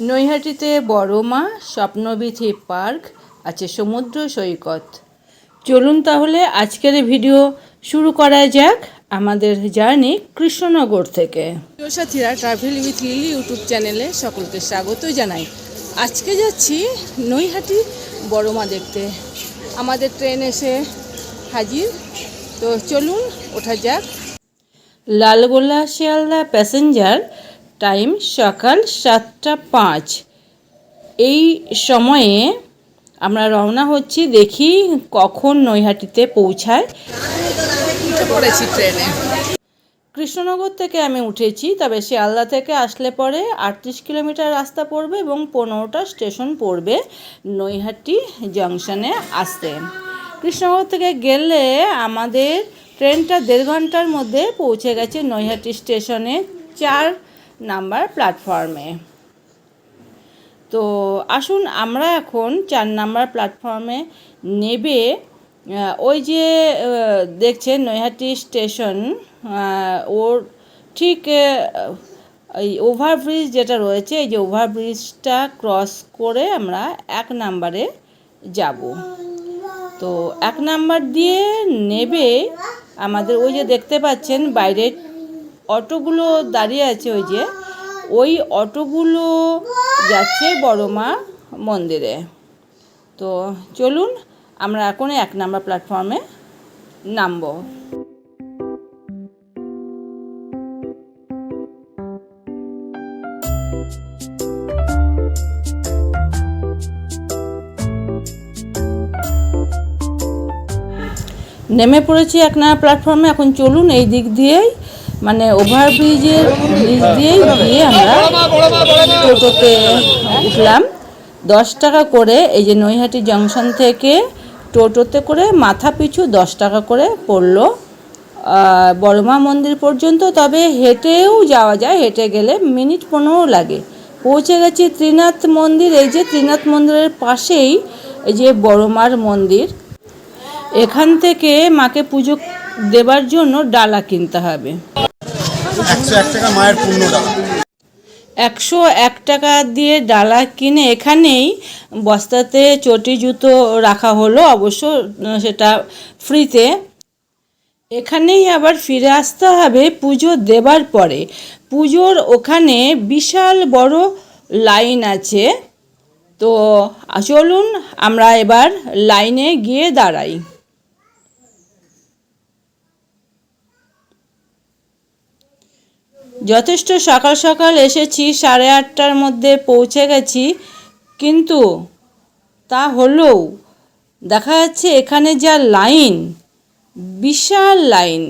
নৈহাটিতে বড় মা স্বপ্নবিথি পার্ক আছে সমুদ্র সৈকত। চলুন তাহলে আজকের ভিডিও শুরু করা যাক আমাদের জার্নি কৃষ্ণনগর থেকে। সাথীরা ট্রাভেল উইথ লিলি ইউটিউব চ্যানেলে সকলকে স্বাগত জানাই। আজকে যাচ্ছি নৈহাটি বড় মা দেখতে। আমাদের ট্রেন এসে হাজির। তো চলুন ওঠা যাক। লালগোলা শিয়ালদা প্যাসেঞ্জার টাইম সকাল সাতটা পাঁচ। এই সময়ে আমরা রওনা হচ্ছি দেখি কখন নৈহাটিতে পৌঁছায়। পড়েছি ট্রেনে। কৃষ্ণনগর থেকে আমি উঠেছি তবে শিয়ালদা থেকে আসলে পরে আটত্রিশ কিলোমিটার রাস্তা পড়বে এবং পনেরোটা স্টেশন পড়বে নৈহাটি জংশনে আসতে। কৃষ্ণনগর থেকে গেলে আমাদের ট্রেনটা দেড় ঘণ্টার মধ্যে পৌঁছে গেছে নৈহাটি স্টেশনে। চার নাম্বার প্ল্যাটফর্মে। তো আসুন আমরা এখন চার নাম্বার প্ল্যাটফর্মে নেবে ওই যে দেখছেন নৈহাটি স্টেশন ওর ঠিক এই ওভারব্রিজ যেটা রয়েছে, এই যে ওভারব্রিজটা ক্রস করে আমরা এক নাম্বারে যাব। তো এক নাম্বার দিয়ে নেবে, আমাদের ওই যে দেখতে পাচ্ছেন বাইরে অটোগুলো দাঁড়িয়ে আছে ওই যে, ওই অটোগুলো যাচ্ছে বড়মা মন্দিরে। তো চলুন, আমরা এখন এক নাম্বার প্ল্যাটফর্মে নামবো। নেমে পড়েছি এক নাম্বার প্ল্যাটফর্মে, এখন চলুন এই দিক দিয়েই মানে ওভারব্রিজের ব্রিজ দিয়েই গিয়ে আমরা টোটোতে উঠলাম। দশ টাকা করে এই যে নৈহাটি জংশন থেকে টোটোতে করে মাথা পিছু দশ টাকা করে পড়ল। বড়মা মন্দির পর্যন্ত, তবে হেঁটেও যাওয়া যায়, হেঁটে গেলে মিনিট পনেরো লাগে। পৌঁছে গেছি ত্রিনাথ মন্দির, এই যে ত্রিনাথ মন্দিরের পাশেই এই যে বড়মার মন্দির। এখান থেকে মাকে পুজো দেবার জন্য ডালা কিনতে হবে। একশো এক টাকা মায়ের পূর্ণ ডালা। একশো এক টাকা দিয়ে ডালা কিনে এখানেই বস্তাতে চটি, জুতো রাখা হলো। অবশ্য সেটা ফ্রিতে। এখানেই আবার ফিরে আসতে হবে পুজো দেবার পরে। পুজোর ওখানে বিশাল বড় লাইন আছে। তো, চলুন আমরা এবার লাইনে গিয়ে দাঁড়াই। যথেষ্ট সকাল সকাল এসেছি, সাড়ে আটটার মধ্যে পৌঁছে গেছি, কিন্তু তা হলেও দেখা যাচ্ছে এখানে যা লাইন, বিশাল লাইন।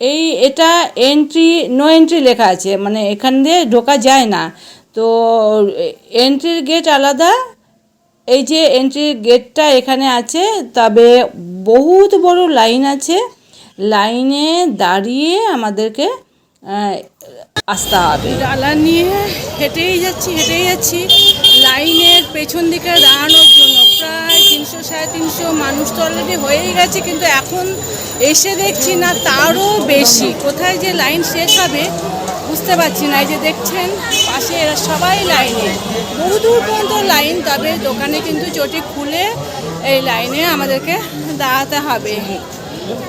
এই এটা এন্ট্রি নো এন্ট্রি লেখা আছে মানে এখান দিয়ে ঢোকা যায় না। তো এন্ট্রির গেট আলাদা, এই যে এন্ট্রির গেটটা এখানে আছে, তবে বহুত বড় লাইন আছে। লাইনে দাঁড়িয়ে আমাদেরকে আসতে হবে। ডালা নিয়ে হেঁটেই যাচ্ছি হেঁটেই যাচ্ছি। লাইনের পেছন দিকে দাঁড়ানোর জন্য প্রায় তিনশো, সাড়ে তিনশো মানুষ তো অলরেডি হয়েই গেছে, কিন্তু এখন এসে দেখছি না তারও বেশি। কোথায় যে লাইন শেষ হবে বুঝতে পারছি না। এই যে দেখছেন, পাশে এরা সবাই লাইনে। বহু দূর পর্যন্ত লাইন, তবে দোকানে কিন্তু চটি খুলে এই লাইনে আমাদেরকে দাঁড়াতে হবে।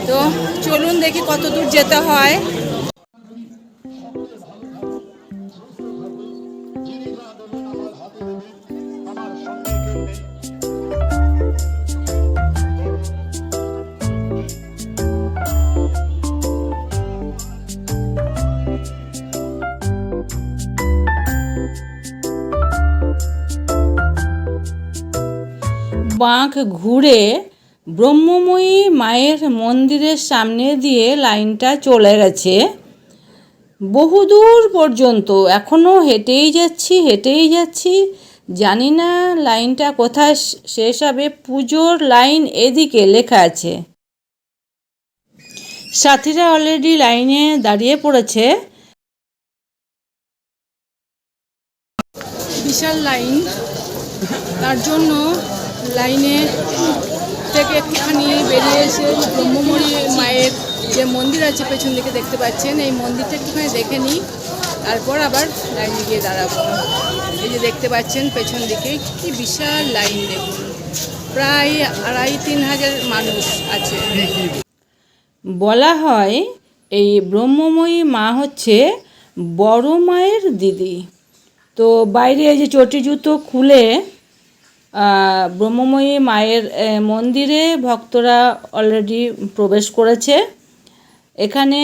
তো চলুন দেখি কত দূর যেতে হয়। বাঁক ঘুরে ব্রহ্মময়ী মায়ের মন্দিরের সামনে দিয়ে লাইনটা চলে গেছে। বহুদূর পর্যন্ত এখনও হেঁটেই যাচ্ছি হেঁটেই যাচ্ছি। জানি না লাইনটা কোথায় শেষ হবে। পুজোর লাইন এদিকে লেখা আছে। সাথীরা অলরেডি লাইনে দাঁড়িয়ে পড়েছে। বিশাল লাইন। তার জন্য লাইনে থেকে একটুখানি বেরিয়ে এসে ব্রহ্মময়ী মায়ের যে মন্দির আছে পেছন দিকে দেখতে পাচ্ছেন, এই মন্দিরটা একটুখানি দেখে নিই। তারপর আবার লাইনে গিয়ে দাঁড়াবো। এই যে দেখতে পাচ্ছেন পেছন দিকে, কি বিশাল লাইন দেখুন। প্রায় আড়াই তিন হাজার মানুষ আছে। বলা হয় এই ব্রহ্মময়ী মা হচ্ছে বড় মায়ের দিদি। তো বাইরে এই যে চটি জুতো খুলে ব্রহ্মময়ী মায়ের মন্দিরে ভক্তরা অলরেডি প্রবেশ করেছে। এখানে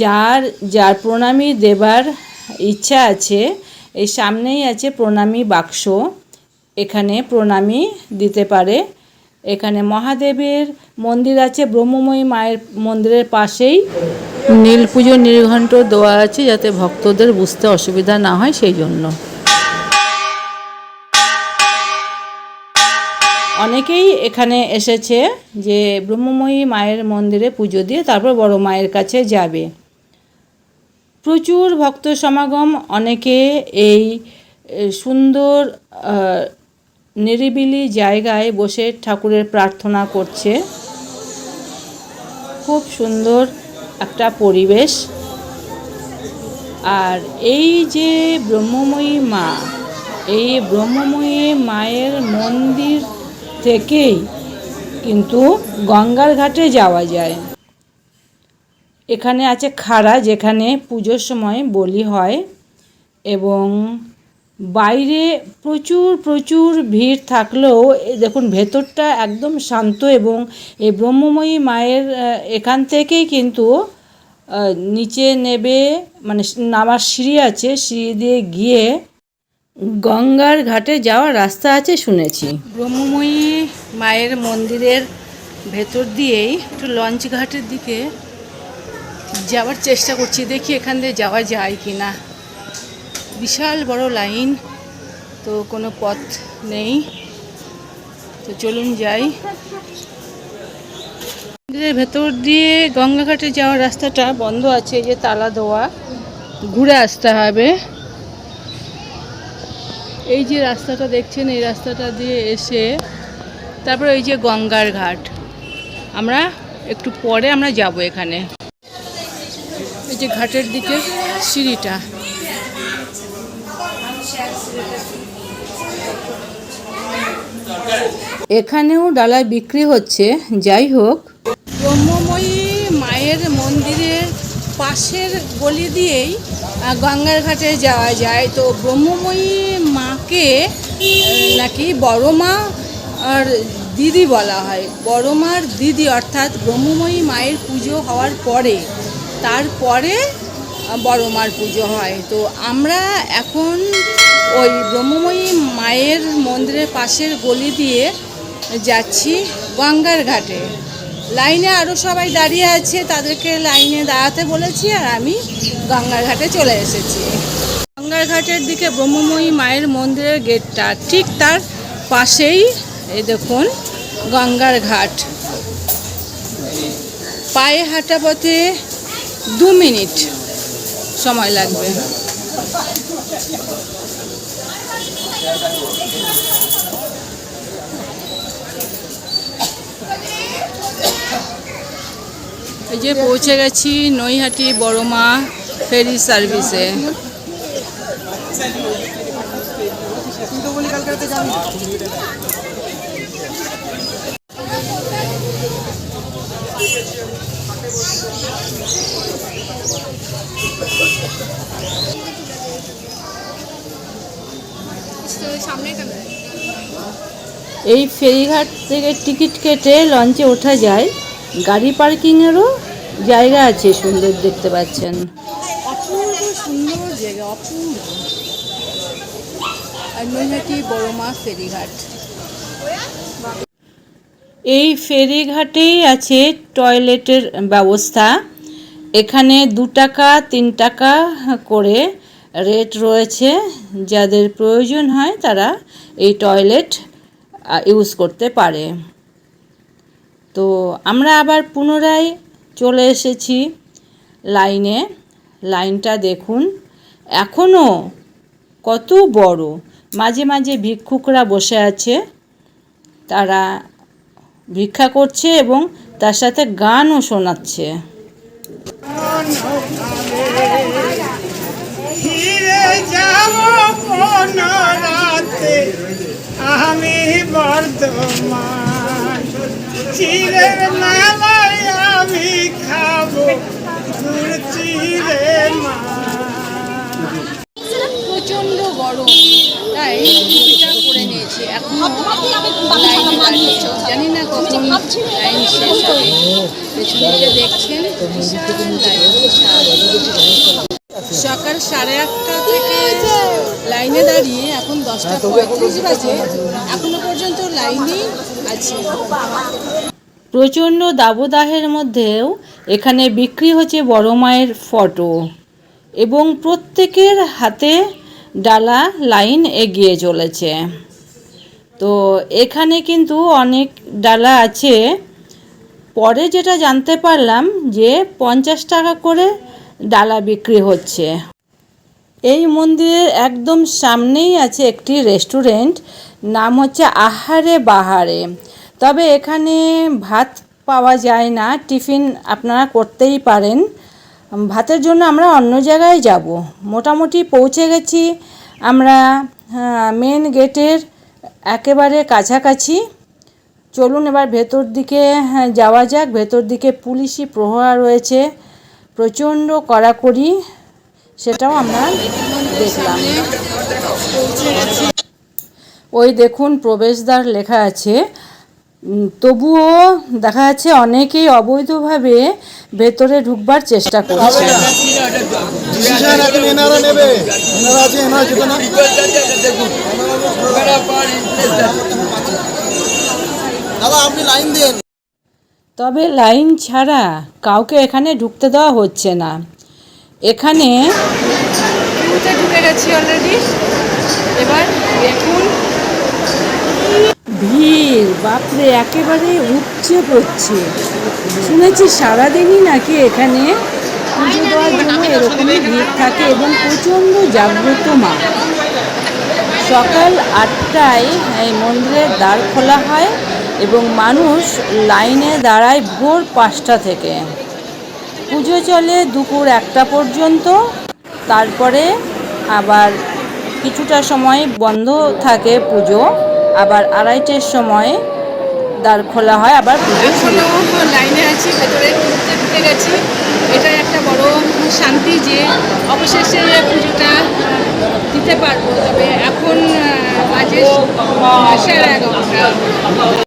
যার যার প্রণামী দেবার ইচ্ছা আছে, এই সামনেই আছে প্রণামী বাক্স। এখানে প্রণামী দিতে পারে। এখানে মহাদেবের মন্দির আছে, ব্রহ্মময়ী মায়ের মন্দিরের পাশেই। নীল পুজো নির্ঘণ্ট দেওয়া আছে যাতে ভক্তদের বুঝতে অসুবিধা না হয় সেই জন্য। অনেকেই এখানে এসেছে যে ব্রহ্মময়ী মায়ের মন্দিরে পুজো দিয়ে তারপর বড় মায়ের কাছে যাবে। প্রচুর ভক্ত সমাগম, অনেকে এই সুন্দর নিরিবিলি জায়গায় বসে ঠাকুরের প্রার্থনা করছে। খুব সুন্দর একটা পরিবেশ। আর এই যে ব্রহ্মময়ী মা, এই ব্রহ্মময়ী মায়ের মন্দির থেকেই কিন্তু গঙ্গার ঘাটে যাওয়া যায়। এখানে আছে খাড়া, যেখানে পুজোর সময় বলি হয় এবং বাইরে প্রচুর প্রচুর ভিড় থাকলেও দেখুন ভেতরটা একদম শান্ত এবং এই ব্রহ্মময়ী মায়ের এখান থেকেই কিন্তু নিচে নেবে মানে নামার সিঁড়ি আছে, সিঁড়ি দিয়ে গিয়ে গঙ্গার ঘাটে যাওয়ার রাস্তা আছে শুনেছি। ব্রহ্মময়ী মায়ের মন্দিরের ভেতর দিয়েই একটু লঞ্চ ঘাটের দিকে যাওয়ার চেষ্টা করছি, দেখি এখান দিয়ে যাওয়া যায় কি না বিশাল বড় লাইন, তো কোনো পথ নেই। তো চলুন যাই। মন্দিরের ভেতর দিয়ে গঙ্গাঘাটে যাওয়ার রাস্তাটা বন্ধ আছে যে তালা দেওয়া ঘুরে আসতে হবে। এই যে রাস্তাটা দেখছেন, এই রাস্তাটা দিয়ে এসে তারপর এই যে গঙ্গার ঘাট। আমরা একটু পরে আমরা যাব এখানে। এই যে ঘাটের দিকে সিঁড়িটা। এখানেও ডালা বিক্রি হচ্ছে, যাই হোক। ব্রহ্মময়ী মায়ের মন্দিরের পাশের গলি দিয়েই গঙ্গার ঘাটে যাওয়া যায়। তো ব্রহ্মময়ী মাকে নাকি বড় মা আর দিদি বলা হয়। বড় মার দিদি অর্থাৎ ব্রহ্মময়ী মায়ের পুজো হওয়ার পরে, তারপরে বড় মার পুজো হয়। তো আমরা এখন ওই ব্রহ্মময়ী মায়ের মন্দিরের পাশের গলি দিয়ে যাচ্ছি গঙ্গার ঘাটে। লাইনে আরও সবাই দাঁড়িয়ে আছে, তাদেরকে লাইনে দাঁড়াতে বলেছি আর আমি গঙ্গার ঘাটে চলে এসেছি। গঙ্গার ঘাটের দিকে ব্রহ্মময়ী মায়ের মন্দিরের গেটটা, ঠিক তার পাশেই, এই দেখুন গঙ্গার ঘাট পায়ে হাঁটা পথে দু মিনিট সময় লাগবে। এই যে পৌঁছে গেছি নৈহাটি বড়মা ফেরি সার্ভিসে। এই ফেরিঘাট থেকে টিকিট কেটে লঞ্চে ওঠা যায়। গাড়ি পার্কিংয়েরও জায়গা আছে, সুন্দর দেখতে পাচ্ছেন। অপূর্ব সুন্দর জায়গা, অপূর্ব। নৈহাটি বড়মা ফেরিঘাট। এই ফেরিঘাটেই আছে টয়লেটের ব্যবস্থা। এখানে দু টাকা, তিন টাকা করে রেট রয়েছে। যাদের প্রয়োজন হয় তারা এই টয়লেট ইউজ করতে পারে। তো আমরা আবার পুনরায় চলে এসেছি লাইনে। লাইনটা দেখুন। এখনও কত বড়। মাঝে মাঝে ভিক্ষুকরা বসে আছে তারা ভিক্ষা করছে এবং তার সাথে গানও শোনাচ্ছে। আমি পেছন দেখছেন লাইন। সকাল সাড়ে আটটা থেকে লাইনে দাঁড়িয়ে এখন দশটা পঁয়ত্রিশ বাজে। এখনও পর্যন্ত লাইনেই আছে। প্রচণ্ড দাবদাহের মধ্যেও এখানে বিক্রি হচ্ছে বড় মায়ের ফটো এবং প্রত্যেকের হাতে ডালা লাইন এগিয়ে চলেছে। তো এখানে কিন্তু অনেক ডালা আছে। পরে যেটা জানতে পারলাম যে পঞ্চাশ টাকা করে ডালা বিক্রি হচ্ছে। এই মন্দিরের একদম সামনেই আছে একটি রেস্টুরেন্ট, নাম হচ্ছে আহারে বাহারে। তবে এখানে ভাত পাওয়া যায় না, টিফিন আপনারা করতেই পারেন। ভাতের জন্য আমরা অন্য জায়গায় যাব। মোটামুটি পৌঁছে গেছি আমরা মেন গেটের একেবারে কাছাকাছি। চলুন এবার ভেতর দিকে হ্যাঁ, যাওয়া যাক। ভেতর দিকে পুলিশি প্রহরা রয়েছে। প্রচণ্ড কড়াকড়ি সেটাও আমরা দেখলাম। ওই দেখুন প্রবেশদ্বার লেখা আছে। তবুও দেখা যাচ্ছে অনেকেই অবৈধভাবে ভেতরে ঢুকবার চেষ্টা করছে। নেবে এনারা আছে এনারা যেতে না দাদা আপনি লাইন দিন। তবে লাইন ছাড়া কাউকে এখানে ঢুকতে দেওয়া হচ্ছে না। এখানে ঢুকে গেছি অলরেডি এবার দেখুন। ভিড় বাপরে একেবারে উপচে পড়ছে। শুনেছি সারাদিনই নাকি এখানে পুজো দেওয়ার জন্য এরকমই ভিড় থাকে এবং প্রচণ্ড জাগ্রত মা। সকাল আটটায় এই মন্দিরের দ্বার খোলা হয়। এবং মানুষ লাইনে দাঁড়ায় ভোর পাঁচটা থেকে। পুজো চলে দুপুর একটা পর্যন্ত তারপরে আবার কিছুটা সময় বন্ধ থাকে পুজো আবার আড়াইটের সময় দ্বার খোলা হয় আবার পুজো শুরু। লাইনে আছি ভেতরে ঢুকতে ঢুকে গেছি। এটা একটা বড় শান্তি যে অবশেষে পুজোটা দিতে পারব। তবে এখন বাজে সাড়ে এগারোটা।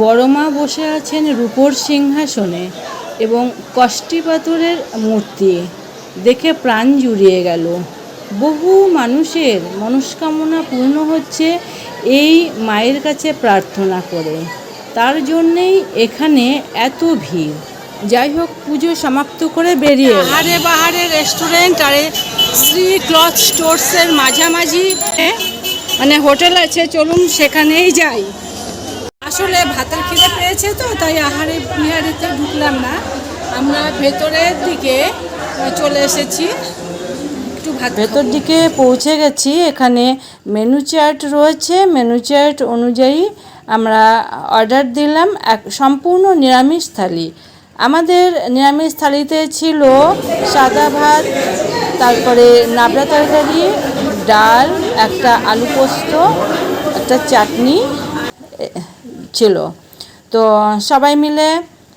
বড় মা বসে আছেন রূপোর সিংহাসনে এবং কষ্টি পাথরের মূর্তি। দেখে প্রাণ জুড়িয়ে গেল। বহু মানুষের মনস্কামনা পূর্ণ হচ্ছে এই মায়ের কাছে প্রার্থনা করে। তার জন্যেই এখানে এত ভিড়। যাই হোক পুজো সমাপ্ত করে বেরিয়ে বাহারে বাহারে রেস্টুরেন্ট আর শ্রী ক্লথ স্টোরসের মাঝামাঝি এ, মানে হোটেল আছে চলুন সেখানেই যাই। আসলে ভাতের খিদে পেয়েছে তো, তাই আহারে বিহারিতে ঢুকলাম না। আমরা ভেতরের দিকে চলে এসেছি। একটু ভাত ভেতর দিকে পৌঁছে গেছি। এখানে মেনু চার্ট রয়েছে। মেনু চার্ট অনুযায়ী আমরা অর্ডার দিলাম এক সম্পূর্ণ নিরামিষ থালি। আমাদের নিরামিষ থালিতে ছিল সাদা ভাত, তারপরে নাবড়া তরকারি, ডাল, একটা আলু পোস্ত, একটা চাটনি। ছিল। তো সবাই মিলে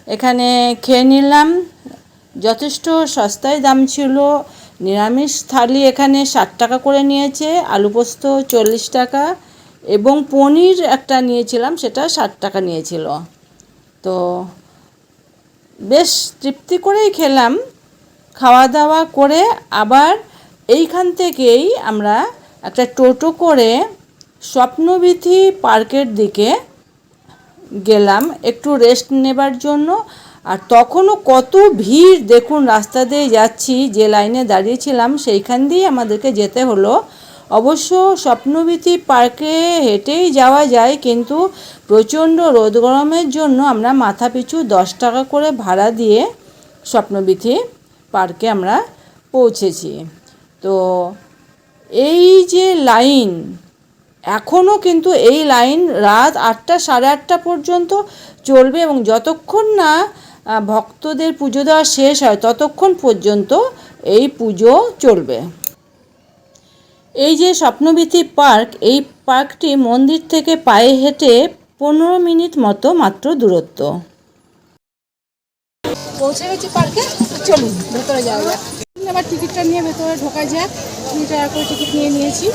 এখানে খেয়ে নিলাম। যথেষ্ট সস্তায় দাম ছিল। নিরামিষ থালি এখানে ষাট টাকা করে নিয়েছে, আলু পোস্ত চল্লিশ টাকা এবং পনির একটা নিয়েছিলাম, সেটা ষাট টাকা নিয়েছিল। তো বেশ তৃপ্তি করেই খেলাম। খাওয়া দাওয়া করে আবার এইখান থেকেই আমরা একটা টোটো করে স্বপ্নবিথি পার্কের দিকে গেলাম, একটু রেস্ট নেবার জন্য। আর তখনও কত ভিড়, দেখুন রাস্তা দিয়ে যাচ্ছি, যে লাইনে দাঁড়িয়েছিলাম, সেইখান দিয়ে আমাদেরকে যেতে হলো। অবশ্য স্বপ্নবীথি পার্কে হেঁটেই যাওয়া যায়, কিন্তু প্রচণ্ড রোদ গরমের জন্য আমরা মাথাপিছু দশ টাকা করে ভাড়া দিয়ে স্বপ্নবীথি পার্কে আমরা পৌঁছেছি। তো এই যে লাইন এখনও কিন্তু এই লাইন রাত আটটা, সাড়ে আটটা পর্যন্ত চলবে এবং যতক্ষণ না ভক্তদের পুজো দেওয়া শেষ হয়, ততক্ষণ পর্যন্ত এই পুজো চলবে। এই যে স্বপ্নবীথি পার্ক, এই পার্কটি মন্দির থেকে পায়ে হেঁটে পনেরো মিনিট মতো মাত্র দূরত্ব। পৌঁছে গেছি পার্কে, চলুন, ভেতরে যাওয়া যাক। এবার টিকিটটা নিয়ে ভেতরে ঢোকা যাক। কুড়ি টাকা করে টিকিট নিয়ে নিয়েছি।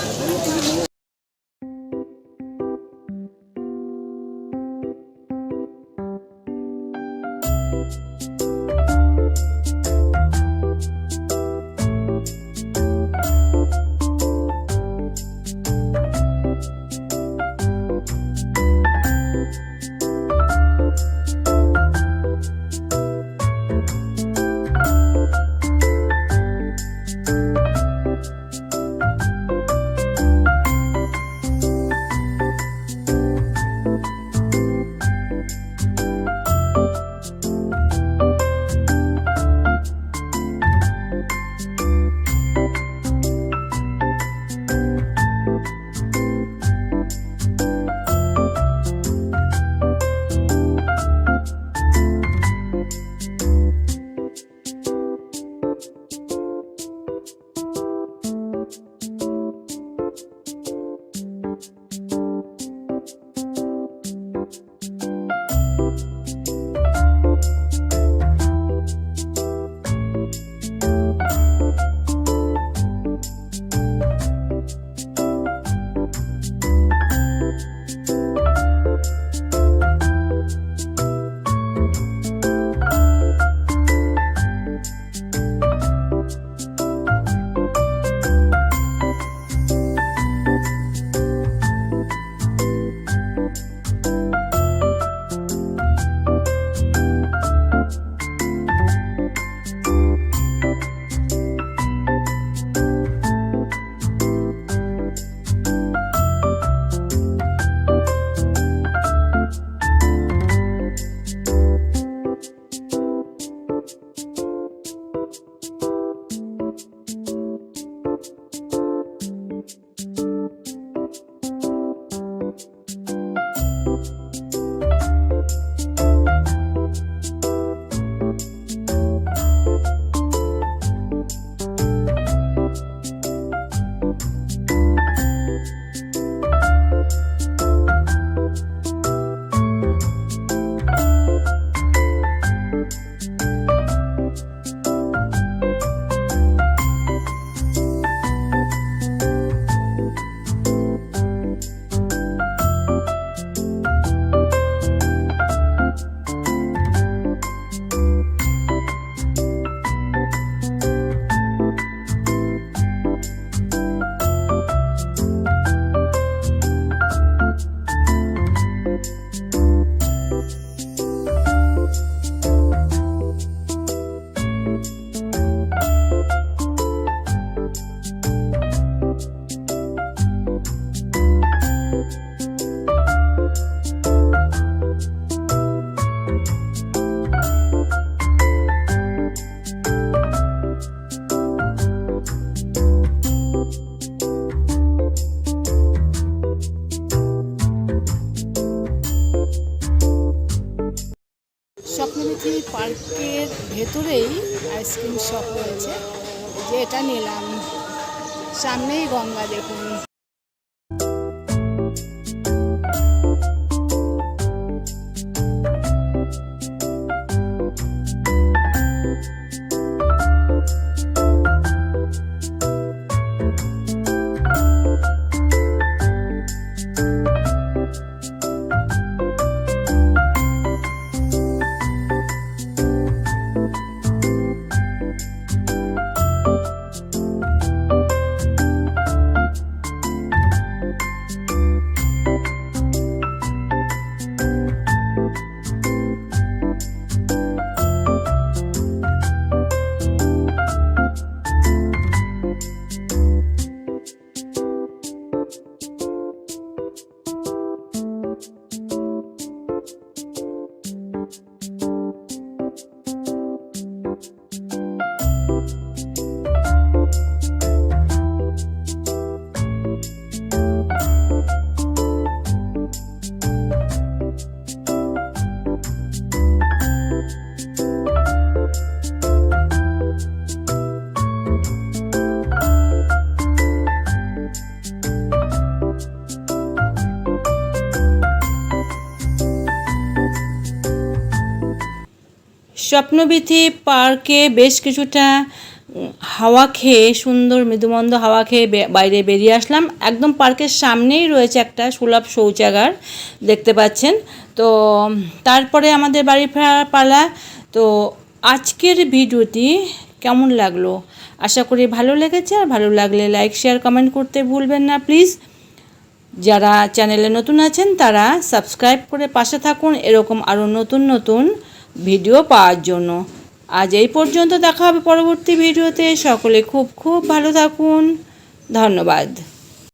স্বপ্নবিথি পার্কে বেশ কিছুটা হাওয়া খেয়ে, সুন্দর মৃদুমন্দ হাওয়া খেয়ে বাইরে বেরিয়ে আসলাম। একদম পার্কের সামনেই রয়েছে একটা সুলভ শৌচাগার, দেখতে পাচ্ছেন। তো তারপরে আমাদের বাড়ি ফেরার পালা। তো, আজকের ভিডিওটি কেমন লাগল? আশা করি ভালো লেগেছে। আর ভালো লাগলে লাইক, শেয়ার, কমেন্ট করতে ভুলবেন না, প্লিজ। যারা চ্যানেলে নতুন আছেন, তারা সাবস্ক্রাইব করে পাশে থাকুন। এরকম আরও নতুন নতুন ভিডিও পাওয়ার জন্য। আজ এই পর্যন্ত দেখা হবে পরবর্তী ভিডিওতে। সকলে খুব খুব ভালো থাকুন। ধন্যবাদ।